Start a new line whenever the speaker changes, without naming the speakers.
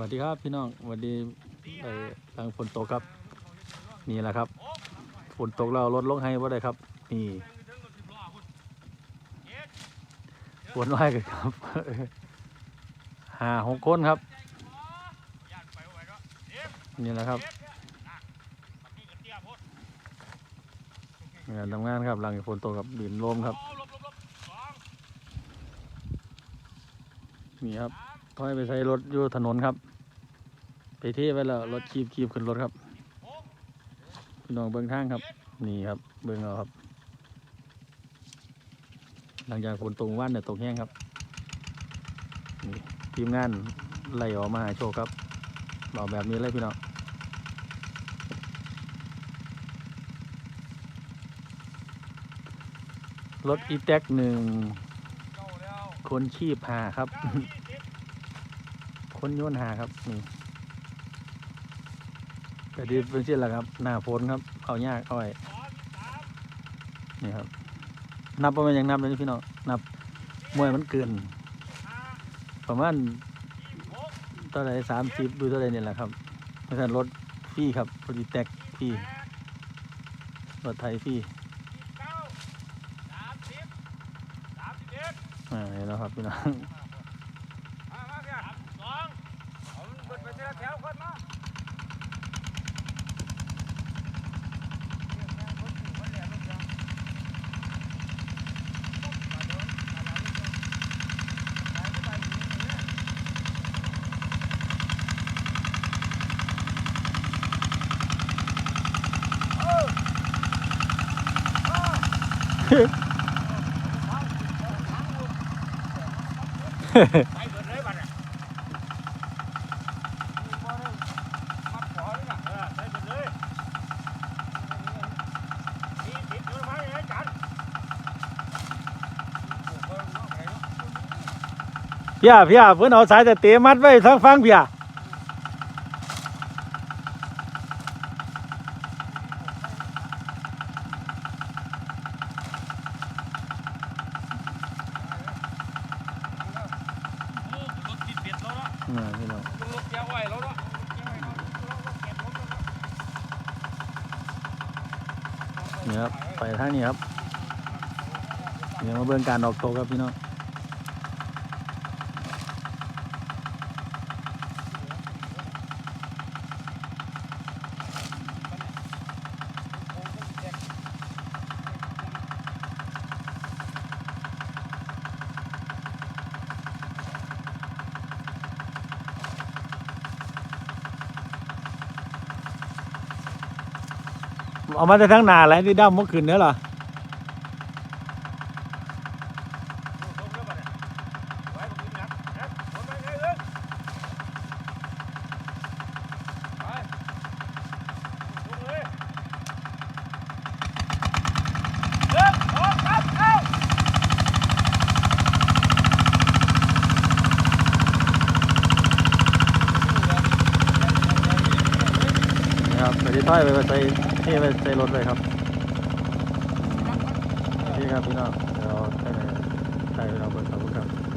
สวัสดีครับพี่น้องสวัสดีไอ้ทางฝนตกครับ นี่แหละครับฝนตกเรารถลงให้ว่าได้ครับ นี่ฝนน้อยกันครับหาหกคนครับ นี่แหละครับงานทำงานครับหลังฝนตกกับดินลมครับ นี่ครับ ถอยไปใช้รถอยู่ถนนครับ ไปเทไว้แล้วรถคีบคีบขึ้นรถครับพี่น้องเบิ้องทางครับ นี่ครับ เบิ้องเอาครับ หลังจากฝนตกว่านเนี่ยตกแห้งครับทีมงานไล่ออกมาหาโชคครับบอกแบบนี้เลยพี่น้องรถอีแท็กหนึ่งคนชีพหาครับ คนโยนหาครับนี่แต่ดีเป็นเช่นละครับ หน้าฝนครับ เอายากเอาไว้นี่ครับ นับประมาณยังนับเลยพี่น้องนับมวยมันเกิน ประมาณเท่าไหรสามสิบดูเท่าไหรเนี่ยแหละครับเพราะฉะนั้นรถฟรีครับรถอีแท็กฟรีรถไทยฟรีอ่าเห็นแล้วครับพี่น้อง
ไปเบิดเลยบัดน่ะมัดขอเลยน่ะเออไปเบิดเลยมีติดอยู่ไหมไอ้จัน
พี่อาพี่อาเพิ่นเอาสายแต่เตะมัดไว้ทั้งฟังพี่อา
โอ้รถติดเบ็ดแล้วเนาะ
อ่าพี่น้อง
แก้วไว้แล้วนะ
ครับ ไปทางนี้ครับ เดี๋ยวมาเบิ่งการออกโตวครับพี่น้อง เอามาแต่ทั้งนาแล้วที่ด้ามเมื่อคืนเนี่ยเหรอนะครับไปที่ถ้อยไปไป นี่ไปใส่รถเลยครับนี่ครับพี่น้องเดี๋ยวใส่ใส่เราบนสาบครับ